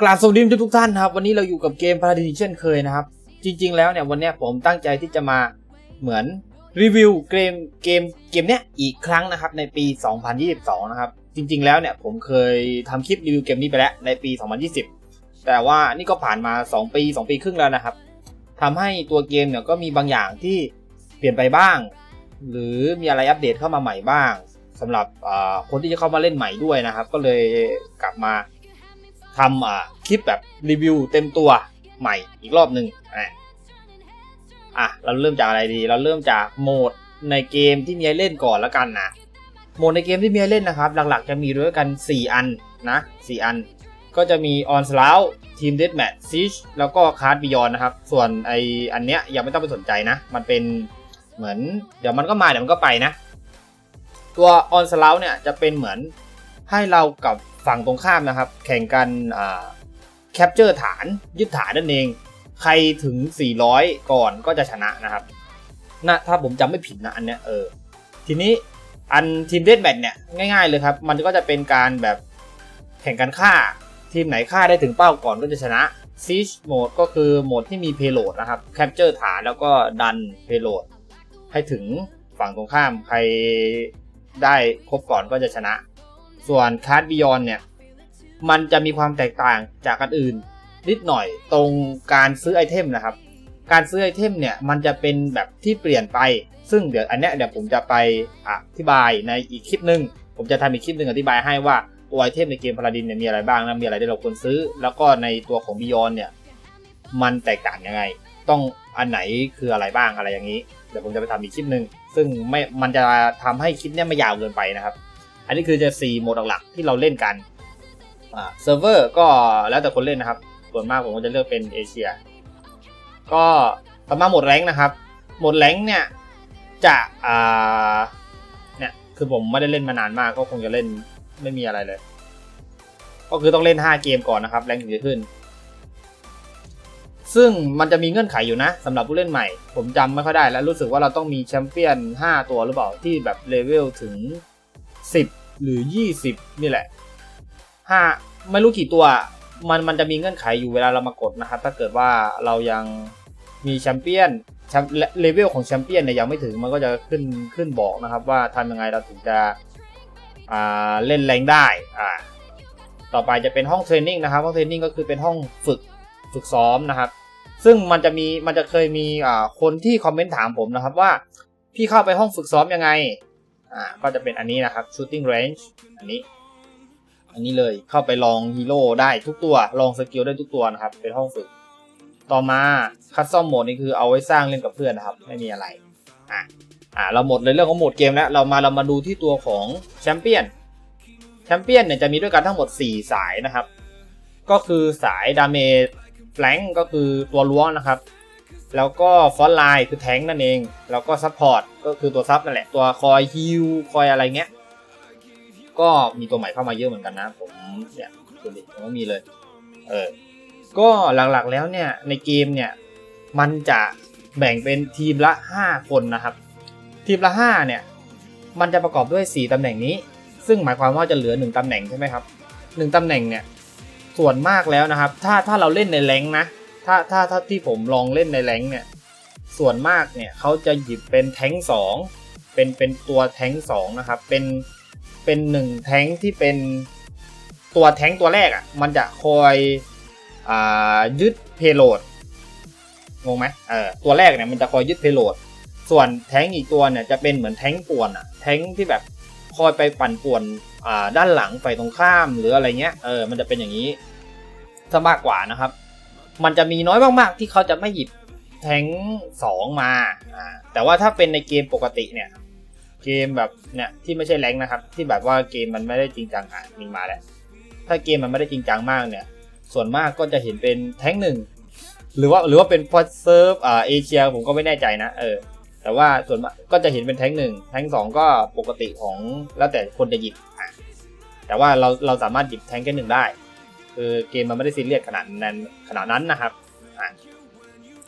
กราบสวัสดีทุกท่านครับ วันนี้เราอยู่กับเกมพาราดินเช่นเคยนะครับ จริง ๆ แล้วเนี่ยวันนี้ผมตั้งใจที่จะมาเหมือนรีวิวเกมเกมเกมเนี้ยอีกครั้งนะครับในปี 2022 นะครับ จริง ๆ แล้วเนี่ยผมเคยทำคลิปรีวิวเกมนี้ไปแล้วในปี 2020 แต่ว่านี่ก็ผ่านมา 2 ปี 2 ปีครึ่งแล้วนะครับทำให้ตัวเกมเนี่ยก็มีบางอย่างที่เปลี่ยนไปบ้าง หรือมีอะไรอัปเดตเข้ามาใหม่บ้างสำหรับคนที่จะเข้ามาเล่นใหม่ด้วยนะครับ ก็เลยกลับมา ทำคลิปแบบรีวิวเต็มตัวใหม่อีกรอบหนึ่งอะอะเราเริ่มจากอะไรดี เราเริ่มจากโหมดในเกมที่มีเล่นก่อนละกันนะโหมดในเกมที่มีเล่นนะครับ หลักๆจะมีด้วยกัน 4 อันนะ4อัน ก็จะมี On s l o u t Team Deathmatch Siege แล้วก็ Card Beyond นะครับ ส่วนไออันเนี้ยยังไม่ต้องไปสนใจนะ มันเป็นเหมือน เดี๋ยวมันก็มาเดี๋ยวมันก็ไปนะ ตัว On s l o u t เนี่ยจะเป็นเหมือน ให้เรากับฝั่งตรงข้ามนะครับ แข่งกันแคปเจอร์ฐานยึดฐานนั่นเอง ใครถึง 400 ก่อนก็จะชนะนะครับนะถ้าผมจำไม่ผิดนะอันเนี้ยเออทีนี้อันทีมเด a แมทเนี่ยง่ายๆเลยครับ มันก็จะเป็นการแบบแข่งกันฆ่า ทีมไหนฆ่าได้ถึงเป้าก่อนก็จะชนะ Siege Mode ก็คือโหมดที่มี Payload นะครับแคปเจอร์ฐานแล้วก็ดัน Payload ให้ถึงฝั่งตรงข้ามใครได้ครบก่อนก็จะชนะ ส่วนคาร์ดบิยอนเนี่ย มันจะมีความแตกต่างจากกันอื่น นิดหน่อยตรงการซื้อไอเทมนะครับ การซื้อไอเทมเนี่ย มันจะเป็นแบบที่เปลี่ยนไป ซึ่งเดี๋ยวอันเนี้ยเดี๋ยวผมจะไปอธิบายในอีกคลิปหนึ่งผมจะทำอีกคลิปหนึ่งอธิบายให้ว่าตัวไอเทมในเกมพาราดินเนี่ยมีอะไรบ้างนะมีอะไรที่เราควรซื้อ แล้วก็ในตัวของบิยอนเนี่ยมันแตกต่างยังไง ต้องอันไหนคืออะไรบ้างอะไรอย่างนี้ เดี๋ยวผมจะไปทำอีกคลิปหนึ่งซึ่งไม่มันจะทำให้คลิปเนี้ยไม่ยาวเกินไปนะครับ อันนี้คือจะ 4 โหมดหลักๆที่เราเล่นกันเซิร์ฟเวอร์ก็แล้วแต่คนเล่นนะครับ ส่วนมากผมก็จะเลือกเป็นเอเชีย ก็ต่อมาโหมดแรงนะครับ โหมดแรงเนี่ยจะอ่าเนี่ยคือผมไม่ได้เล่นมานานมากก็คงจะเล่นไม่มีอะไรเลย ก็คือต้องเล่น 5 เกมก่อนนะครับแรงถึงจะขึ้น ซึ่งมันจะมีเงื่อนไขอยู่นะสำหรับผู้เล่นใหม่ ผมจำไม่ค่อยได้แล้วรู้สึกว่าเราต้องมีแชมเปี้ยน 5 ตัวหรือเปล่าที่แบบเลเวลถึง 10 หรือ 20 นี่แหละ5ไม่รู้กี่ตัวมันมันจะมีเงื่อนไขอยู่เวลาเรามากดนะครับถ้าเกิดว่าเรายังมีแชมเปี้ยนเลเวลของแชมเปี้ยนเนี่ยยังไม่ถึงมันก็จะขึ้นขึ้นบอกนะครับ ว่าทำยังไงเราถึงจะเล่นแรงได้อ่าต่อไปจะเป็นห้องเทรนนิ่งนะครับห้องเทรนนิ่งก็คือเป็นห้องฝึกฝึกซ้อมนะครับ ซึ่งมันจะมีมันจะเคยมีคนที่คอมเมนต์ถามผมนะครับว่า พี่เข้าไปห้องฝึกซ้อมยังไง อ่าก็จะเป็นอันนี้นะครับ shooting range อันนี้ อันนี้เลยเข้าไปลองฮีโร่ได้ทุกตัวลองสกิลได้ทุกตัวนะครับ เป็นห้องฝึก ต่อมาคัสซอมโหมดนี่คือเอาไว้สร้างเล่นกับเพื่อนนะครับ ไม่มีอะไรอ่าอ่าเราหมดเลยเรื่องของโหมดเกมแล้วเรามาเรามาดูที่ตัวของแชมเปี้ยนแชมเปี้ยนเนี่ยจะมีด้วยกันทั้งหมด 4 สายนะครับ ก็คือสายดาเมจแฟลงก็คือตัวล้วงนะครับ แล้วก็ฟอนไลน์คือแทงนั่นเอง แล้วก็ซัพพอร์ตก็คือตัวซับนั่นแหละ ตัวคอยฮิลคอยอะไรเงี้ย ก็มีตัวใหม่เข้ามาเยอะเหมือนกันนะ ผมเนี่ยตัวนี้ผมก็มีเลย เออ ก็หลักๆแล้วเนี่ยในเกมเนี่ย มันจะแบ่งเป็นทีมละ 5 คนนะครับ ทีมละ 5 เนี่ย มันจะประกอบด้วย 4 ตำแหน่งนี้ ซึ่งหมายความว่าจะเหลือ 1 ตำแหน่งใช่ไหมครับ 1 ตำแหน่งเนี่ย ส่วนมากแล้วนะครับ ถ้าถ้าเราเล่นในแรงนะ ถ้าถ้าถ้าที่ผมลองเล่นในแรงเนี่ย ส่วนมากเนี่ยเขาจะหยิบเป็นแท้งสองเป็นเป็นตัวแท้งสองนะครับ เป็นเป็นหนึ่งแท้งที่เป็นตัวแท้งตัวแรกอะ่ะ มันจะคอยอ่ายึดเพโลดงงไหมเออตัวแรกเนี่ยมันจะคอยยึดเพโลดส่วนแท้งอีกตัวเนี่ยจะเป็นเหมือนแท้งป่วนอะ่ะ แท้งที่แบบคอยไปปั่นป่วนอ่าด้านหลังฝ่ายตรงข้ามหรืออะไรเงี้ย เออ มันจะเป็นอย่างนี้ซะมากกว่านะครับ มันจะมีน้อยมากๆที่เขาจะไม่หยิบแทงสองมาอ่าแต่ว่าถ้าเป็นในเกมปกติเนี่ย เกมแบบเนี่ยที่ไม่ใช่แรงนะครับ ที่แบบว่าเกมมันไม่ได้จริงจังอะมีมาแล้ว ถ้าเกมมันไม่ได้จริงจังมากเนี่ย ส่วนมากก็จะเห็นเป็นแทงหนึ่งหรือว่าหรือว่าเป็นพอดเซิร์ฟอ่าเอเชียผมก็ไม่แน่ใจนะเออแต่ว่าส่วนมากก็จะเห็นเป็นแทงหนึ่งแทงสองก็ปกติของแล้วแต่คนจะหยิบอะแต่ว่าเราเราสามารถหยิบแทงแค่หนึ่งได้ คือเกมมันไม่ได้ซีเรียสขนาดนั้นขนาดนั้นนะครับอ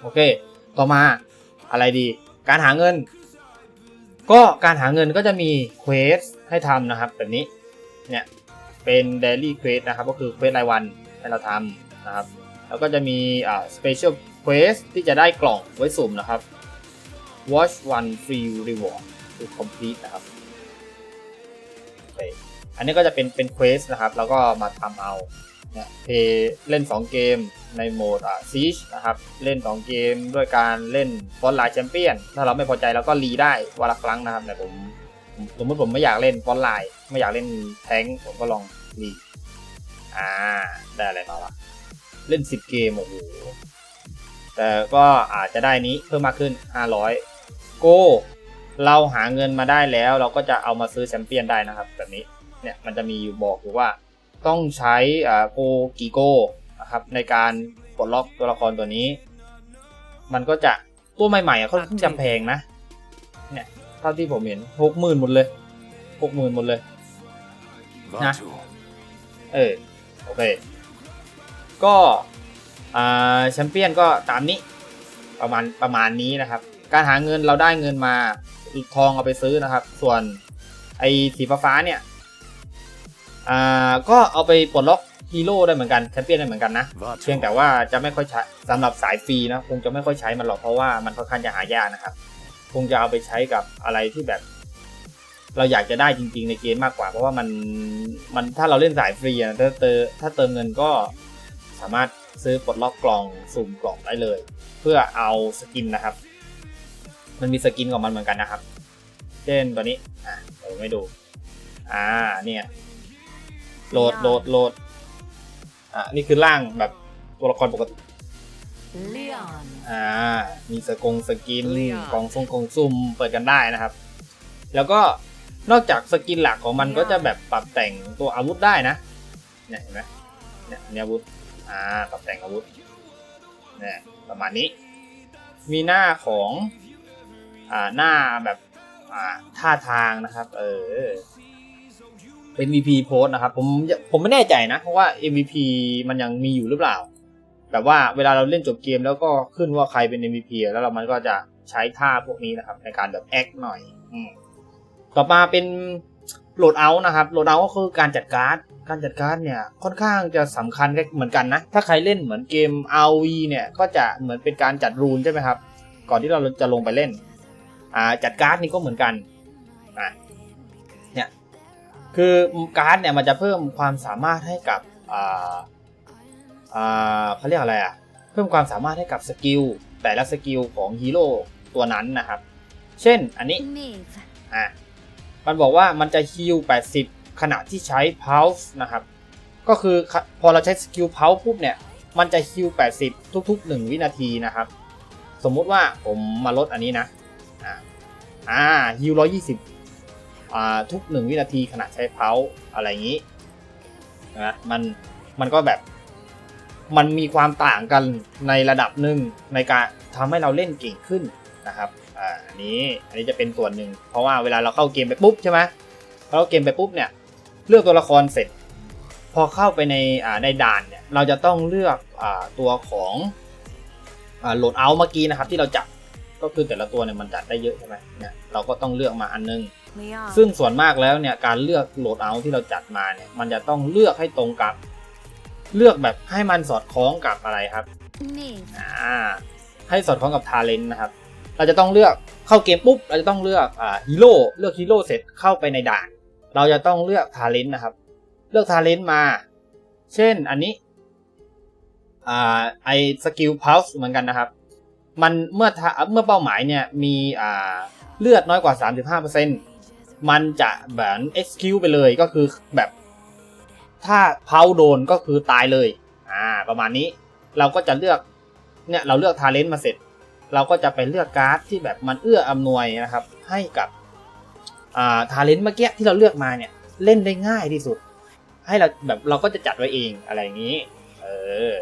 โอเค ต่อมาอะไรดี การหาเงิน ก็การหาเงินก็จะมีเควสให้ทำนะครับ แบบนี้ เนี่ย เป็น daily quest นะครับ ก็คือเควสรายวันให้เราทำนะครับ แล้วก็จะมีอ่า special quest ที่จะได้กล่องไว้สุ่มนะครับ watch one free reward to complete นะครับอันนี้ก็จะเป็นเป็น quest นะครับ แล้วก็มาทำเอา นี่ยเพย์เล่น 2 เกมในโหมดอ่า siege นะครับ เล่น 2 เกมด้วยการเล่นฟอนไลน์แชมเปี้ยน ถ้าเราไม่พอใจเราก็รีได้วันละครั้งนะครับแต่ผมผมสมมติผมไม่อยากเล่นฟอนไลน์ไม่อยากเล่นแทงผมก็ลองรีอ่าได้อะไรมาวะเล่น 10 เกมโอ้โหแต่ก็อาจจะได้นี้เพิ่มมากขึ้น 500 โก เราหาเงินมาได้แล้ว เราก็จะเอามาซื้อแชมเปี้ยนได้นะครับ แบบนี้เนี่ยมันจะมีอยู่บอกอยู่ว่า ต้องใช้อ่าโกกี่โกนะครับในการปลดล็อกตัวละครตัวนี้ มันก็จะตัวใหม่ๆอะค่อนข้างจำแพงนะเนี่ยเท่าที่ผมเห็นหกหมื่นหมดเลยหกหมื่นหมดเลย Vatu. เออโอเค ก็อ่าแชมเปี้ยนก็ตามนี้ประมาณประมาณนี้นะครับ การหาเงินเราได้เงินมาทองเอาไปซื้อนะครับ ส่วนไอ้สีฟ้าๆเนี่ย อ่าก็เอาไปปลดล็อกฮีโร่ได้เหมือนกันแชมเปี้ยนได้เหมือนกันนะ เพียง Vatu. แต่ว่าจะไม่ค่อยใช้สำหรับสายฟรีนะคงจะไม่ค่อยใช้มันหรอกเพราะว่ามันค่อนข้างจะหายากนะครับ คงจะเอาไปใช้กับอะไรที่แบบ เราอยากจะได้จริง ๆ ในเกมมากกว่า เพราะว่ามันมันถ้าเราเล่นสายฟรีอะถ้าเติมถ้าเติมเงินก็สามารถซื้อปลดล็อกกล่องสุ่มกล่องได้เลย เพื่อเอาสกินนะครับ มันมีสกินของมันเหมือนกันนะครับ เช่นตัวนี้อะผมไม่ดู อ่าเนี่ย โหลดโหลดโหลดอ่านี่คือร่างแบบตัวละครปกติ Leon. อ่า มีสกงสกินเรียกกล่องทรงกล่องซุ่มเปิดกันได้นะครับ แล้วก็นอกจากสกินหลักของมันก็จะแบบปรับแต่งตัวอาวุธได้นะ เนี่ยเห็นไหมเนี่ยอันนี้อาวุธ อ่า ปรับแต่งอาวุธ เนี่ยประมาณนี้ มีหน้าของ อ่า หน้าแบบ อ่า ท่าทางนะครับ เออเป็น MVP โพสนะครับผมผมไม่แน่ใจนะ เพราะว่า MVP มันยังมีอยู่หรือเปล่า แบบว่าเวลาเราเล่นจบเกมแล้วก็ขึ้นว่าใครเป็น MVP แล้วเรามันก็จะใช้ท่าพวกนี้นะครับ ในการแบบแอคหน่อยอต่อมาเป็นโหลดเอาท์นะครับโหลดเอาท์ก็คือการจัดการ์ดการจัดการ์ดเนี่ยค่อนข้างจะสำคัญเหมือนกันนะ ถ้าใครเล่นเหมือนเกม RV เนี่ยก็จะเหมือนเป็นการจัดรูนใช่ไหมครับ ก่อนที่เราจะลงไปเล่นอ่าจัดการ์ดนี่ก็เหมือนกัน คือการ์ดเนี่ยมันจะเพิ่มความสามารถให้กับอ่าอ่าเขาเรียกอะไรอะเพิ่มความสามารถให้กับสกิลแต่ละสกิลของฮีโร่ตัวนั้นนะครับ เช่นอันนี้ Maeve. อะมันบอกว่ามันจะฮิล80 ขณะที่ใช้ pulse นะครับ ก็คือพอเราใช้สกิล pulse ปุ๊บเนี่ย มันจะฮิล80 ทุก ๆ 1 วินาทีนะครับ สมมุติว่าผมมาลดอันนี้นะ อ่าอ่าฮิล120อ่า ทุก 1 วินาทีขณะใช้ pulse อะไรอย่างนี้นะมันมันก็แบบมันมีความต่างกันในระดับหนึ่งในการทำให้เราเล่นเก่งขึ้นนะครับอันนี้อันนี้จะเป็นส่วนหนึ่งเพราะว่าเวลาเราเข้าเกมไปปุ๊บใช่ไหมเราเข้าเกมไปปุ๊บเนี่ยเลือกตัวละครเสร็จ พอเข้าไปในในด่านเนี่ยเราจะต้องเลือกอตัวของโหลดเอาเมื่อกี้นะครับที่เราจับก็คือแต่ละตัวเนี่ยมันจัดได้เยอะใช่ไหมเนี่ยเราก็ต้องเลือกมาอันนึง ซึ่งส่วนมากแล้วเนี่ยการเลือกโหลดเอาที่เราจัดมาเนี่ยมันจะต้องเลือกให้ตรงกับ เลือกแบบให้มันสอดคล้องกับอะไรครับ Maeve. อ่าให้สอดคล้องกับทาเลนต์นะครับ เราจะต้องเลือกเข้าเกมปุ๊บ เราจะต้องเลือกอ่าฮีโร่เลือกฮีโร่เสร็จเข้าไปในด่าน เราจะต้องเลือกทาเลนต์นะครับ เลือกทาเลนต์มา เช่นอันนี้อ่าไอสกิลพัลส์เหมือนกันนะครับ มันเมื่อทาเมื่อเป้าหมายเนี่ยมีอ่าเลือดน้อยกว่า 35% มันจะแบบ execute ไปเลยก็คือแบบถ้าเพาโดนก็คือตายเลย อ่า ประมาณนี้ เราก็จะเลือก เนี่ย เราเลือกทาเลนต์มาเสร็จ เราก็จะไปเลือกการ์ดที่แบบมันเอื้ออำนวยนะครับ ให้กับอ่าทาเลนต์เมื่อกี้ที่เราเลือกมาเนี่ย เล่นได้ง่ายที่สุด ให้เราแบบเราก็จะจัดไว้เองอะไรอย่างนี้ เออ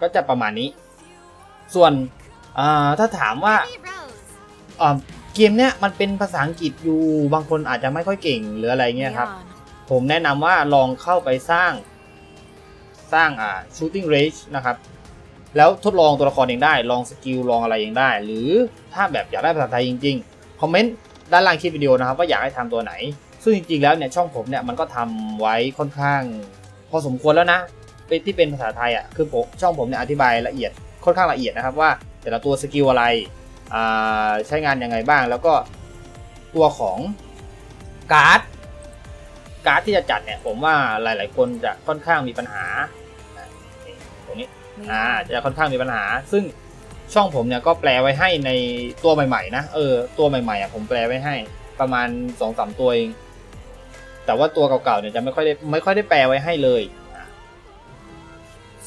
ก็จะประมาณนี้ ส่วนอ่าถ้าถามว่าอ่า เกมเนี้ยมันเป็นภาษาอังกฤษอยู่บางคนอาจจะไม่ค่อยเก่งหรืออะไรเงี้ยครับ Leon. ผมแนะนำว่าลองเข้าไปสร้าง สร้างอ่า shooting range นะครับ แล้วทดลองตัวละครเองได้ ลองสกิลลองอะไรเองได้ หรือถ้าแบบอยากได้ภาษาไทยจริงๆ คอมเมนต์ด้านล่างคลิปวิดีโอนะครับว่าอยากให้ทำตัวไหน ซึ่งจริงๆแล้วเนี่ยช่องผมเนี่ยมันก็ทำไว้ค่อนข้าง พอสมควรแล้วนะเป็นที่เป็นภาษาไทยอะคือผมช่องผมเนี่ยอธิบายละเอียดค่อนข้างละเอียดนะครับว่าแต่ละตัวสกิลอะไรอ่า ใช้งานยังไงบ้าง แล้วก็ตัวของการ์ดการ์ดที่จะจัดเนี่ยผมว่าหลาย ๆ คนจะค่อนข้างมีปัญหาตรงนี้อ่าจะค่อนข้างมีปัญหา ซึ่งช่องผมเนี่ยก็แปลไว้ให้ในตัวใหม่ ๆ นะเออตัวใหม่ๆอะผมแปลไว้ให้ประมาณสองสามตัวเอง แต่ว่าตัวเก่าๆเนี่ยจะไม่ค่อยได้ไม่ค่อยได้แปลไว้ให้เลย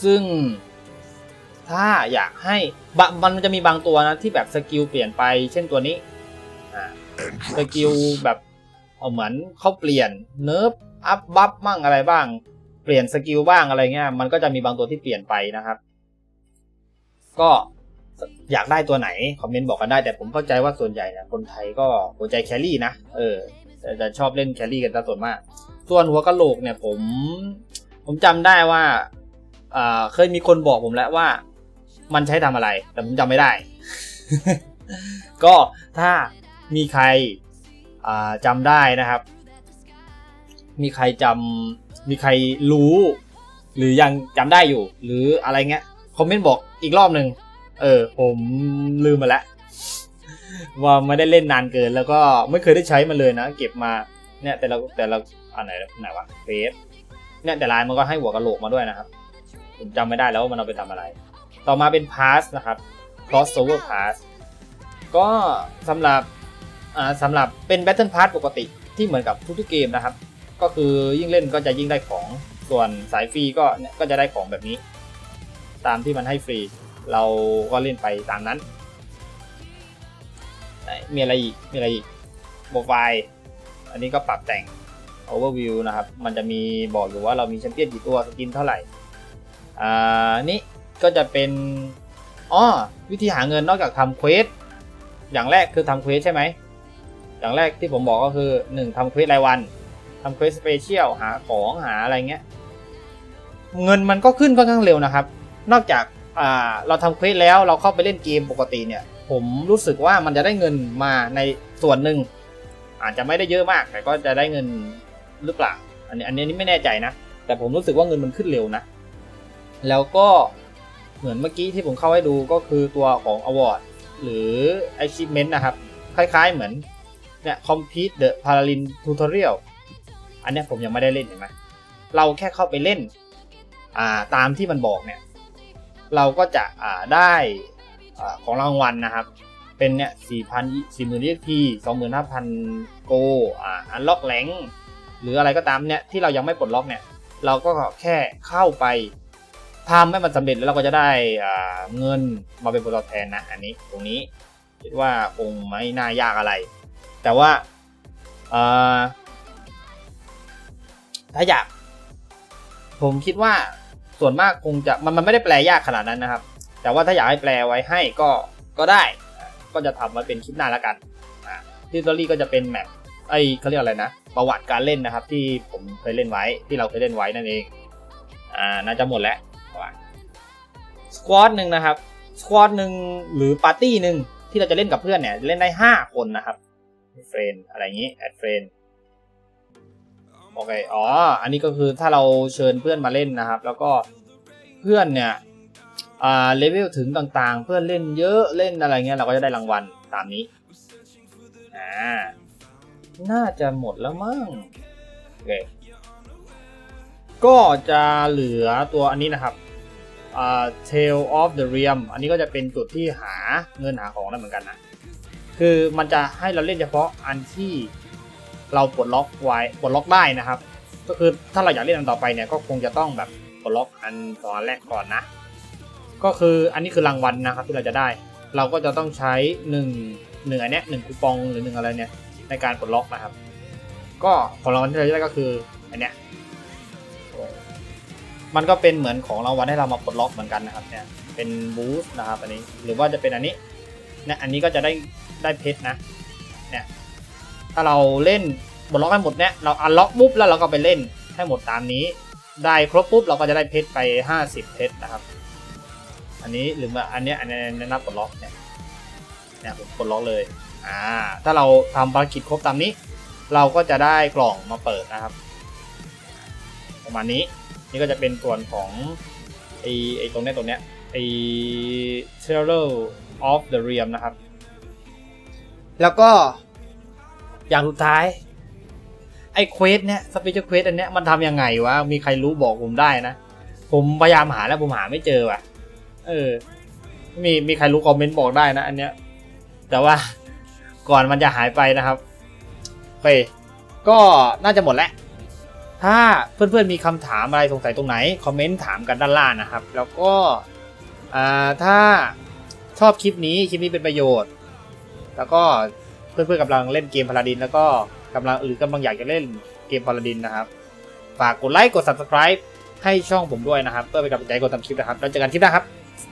ซึ่ง ถ้าอยากให้มันจะมีบางตัวนะที่แบบสกิลเปลี่ยนไปเช่นตัวนี้สกิลแบบเอาเหมือนเขาเปลี่ยนเนิร์ฟอัพบัฟมั่งอะไรบ้าง เปลี่ยนสกิลบ้างอะไรเงี้ยมันก็จะมีบางตัวที่เปลี่ยนไปนะครับ ก็อยากได้ตัวไหนคอมเมนต์บอกกันได้แต่ผมเข้าใจว่าส่วนใหญ่เนี่ยคนไทยก็หัวใจแครี่นะเออจะชอบเล่นแครี่กันซะส่วนมาก ส่วนหัวกะโหลกเนี่ยผม ผมจำได้ว่าอ่าเคยมีคนบอกผมแล้วว่า มันใช้ทำอะไร แต่ผมจำไม่ได้ ก็ถ้ามีใครอ่าจำได้นะครับ มีใครจำมีใครรู้ หรือยังจำได้อยู่ หรืออะไรเงี้ยคอมเมนต์บอกอีกรอบหนึ่งเออ ผมลืมมาแล้วว่าไม่ได้เล่นนานเกิน แล้วก็ไม่เคยได้ใช้มันเลยนะ เก็บมาเนี่ยแต่ละแต่ละอันไหนไหนวะเฟสเนี่ยแต่ลายมันก็ให้หัวกะโหลกมาด้วยนะครับ ผมจำไม่ได้แล้วว่ามันเอาไปทำอะไร ต่อมาเป็น pass นะครับ crossover pass ก็สำหรับสำหรับเป็น battle pass ปกติที่เหมือนกับทุกๆเกมนะครับ ก็คือยิ่งเล่นก็จะยิ่งได้ของส่วนสายฟรีก็เนี่ยก็จะได้ของแบบนี้ ตามที่มันให้ฟรี เราก็เล่นไปตามนั้น มีอะไรอีก มีอะไรอีกโปรไฟล์อันนี้ก็ปรับแต่ง overview นะครับ มันจะมีบอกอยู่ว่าเรามีแชมเปี้ยนกี่ตัว สกินเท่าไหร่ อ่า นี่ ก็จะเป็นอ๋อวิธีหาเงินนอกจากทำเควสอย่างแรกคือทำเควสใช่ไหมอย่างแรกที่ผมบอกก็คือ1ทำเควสรายวันทำเควสสเปเชียลหาของหาอะไรเงี้ยเงินมันก็ขึ้นค่อนข้างเร็วนะครับ นอกจากอ่าเราทำเควสแล้วเราเข้าไปเล่นเกมปกติเนี่ยผมรู้สึกว่ามันจะได้เงินมาในส่วนหนึ่ง อาจจะไม่ได้เยอะมาก แต่ก็จะได้เงินหรือเปล่าอันนี้อันนี้ไม่แน่ใจนะ แต่ผมรู้สึกว่าเงินมันขึ้นเร็วนะ แล้วก็ เหมือนเมื่อกี้ที่ผมเข้าให้ดูก็คือตัวของ award หรือ achievement นะครับ คล้ายๆเหมือนเนี่ย complete the paralin tutorial อันเนี้ยผมยังไม่ได้เล่นเห็นไหมเราแค่เข้าไปเล่นาตามที่มันบอกเนี่ย เราก็จะได้ของรางวัลนะครับ เป็นเนี่ยสี่พันสี่หมื่น EXP สองหมื่นห้าพันโกอ่าอันล็อกแหลงหรืออะไรก็ตามเนี่ยที่เรายังไม่ปลดล็อกเนี่ย เราก็แค่เข้าไป ทำให้มันสำเร็จแล้วเราก็จะได้เงินมาเป็นผลตอบแทนนะ อันนี้ตรงนี้คิดว่าคงไม่น่ายากอะไร แต่ว่าถ้าอยาก ผมคิดว่าส่วนมากคงจะมันมันไม่ได้แปลยากขนาดนั้นนะครับ แต่ว่าถ้าอยากให้แปลไว้ให้ก็ก็ได้ ก็จะทำมาเป็นคลิปหน้าแล้วกันทิวตอรี่ก็จะเป็นแมปไอ้เขาเรียกอะไรนะ ประวัติการเล่นนะครับ ที่ผมเคยเล่นไว้ที่เราเคยเล่นไว้นั่นเอง อ่าน่าจะหมดแล้ว ควอตหนึ่งนะครับสควอตหนึ่งหรือปาร์ตี้หนึ่งที่เราจะเล่นกับเพื่อนเนี่ยเล่นได้ห้าคนนะครับเฟรนอะไรอย่างนี้แอดเฟรนโอเคอ๋ออันนี้ก็คือถ้าเราเชิญเพื่อนมาเล่นนะครับ แล้วก็เพื่อนเนี่ยอ่าเลเวลถึงต่างๆ เพื่อนเล่นเยอะเล่นอะไรเงี้ยเราก็จะได้รางวัลตามนี้อ่าน่าจะหมดแล้วมั้งโอเคก็จะเหลือตัวอันนี้นะครับ Tail of the Realm อันนี้ก็จะเป็นจุดที่หาเงินหาของได้เหมือนกันนะ คือมันจะให้เราเล่นเฉพาะอันที่เราปลดล็อกไว้ปลดล็อกได้นะครับ ก็คือถ้าเราอยากเล่นอันต่อไปเนี่ยก็คงจะต้องแบบปลดล็อกอันตอนแรกก่อนนะ ก็คืออันนี้คือรางวัลนะครับที่เราจะได้ เราก็จะต้องใช้หนึ่งหนึ่งอันเนี้ยหนึ่งคูปองหรือหนึ่งอะไรเนี่ยในการปลดล็อกนะครับ ก็ของรางวัลที่เราจะได้ก็คืออันเนี้ย มันก็เป็นเหมือนของรางวัลให้เรามาปลดล็อกเหมือนกันนะครับเนี่ยเป็นบูสต์นะครับอันนี้หรือว่าจะเป็นอันนี้เนี่ยอันนี้ก็จะได้ได้เพชรนะเนี่ยถ้าเราเล่นปลดล็อกให้หมดเนี่ยเราอันล็อกปุ๊บแล้วเราก็ไปเล่นให้หมดตามนี้ ได้ครบปุ๊บเราก็จะได้เพชรไป 50 เพชรนะครับ อันนี้หรือว่าอันนี้อันนี้อันนี้นับปลดล็อกเนี่ยเนี่ยผมปลดล็อกเลยอ่าถ้าเราทำภารกิจครบตามนี้ เราก็จะได้กล่องมาเปิดนะครับ ประมาณนี้ นี่ก็จะเป็นส่วนของไอไอตรงเนี้ยตรงเนี้ยไอ t e r r o r of the Realm นะครับ แล้วก็อย่างสุดท้าย ไอ้เควสเนี้ยสเปเชียลเควสอันเนี้ยมันทำยังไงวะ มีใครรู้บอกผมได้นะ ผมพยายามหาแล้วผมหาไม่เจอว่ะ เออ มีมีใครรู้คอมเมนต์บอกได้นะอันเนี้ย แต่ว่าก่อนมันจะหายไปนะครับโอเคก็น่าจะหมดแล้ว ถ้าเพื่อนๆมีคำถามอะไรสงสัยตรงไหน คอมเมนต์ถามกันด้านล่างนะครับ แล้วก็ถ้าชอบคลิปนี้คลิปนี้เป็นประโยชน์ แล้วก็เพื่อนๆกำลังเล่นเกมพาราดิน แล้วก็กำลังหรือกำลังอยากจะเล่นเกมพาราดินนะครับ ฝากกดไลค์กด subscribe ให้ช่องผมด้วยนะครับ เพื่อเป็นกำลังใจกดทำคลิปนะครับ แล้วเจอกันคลิปหน้าครับ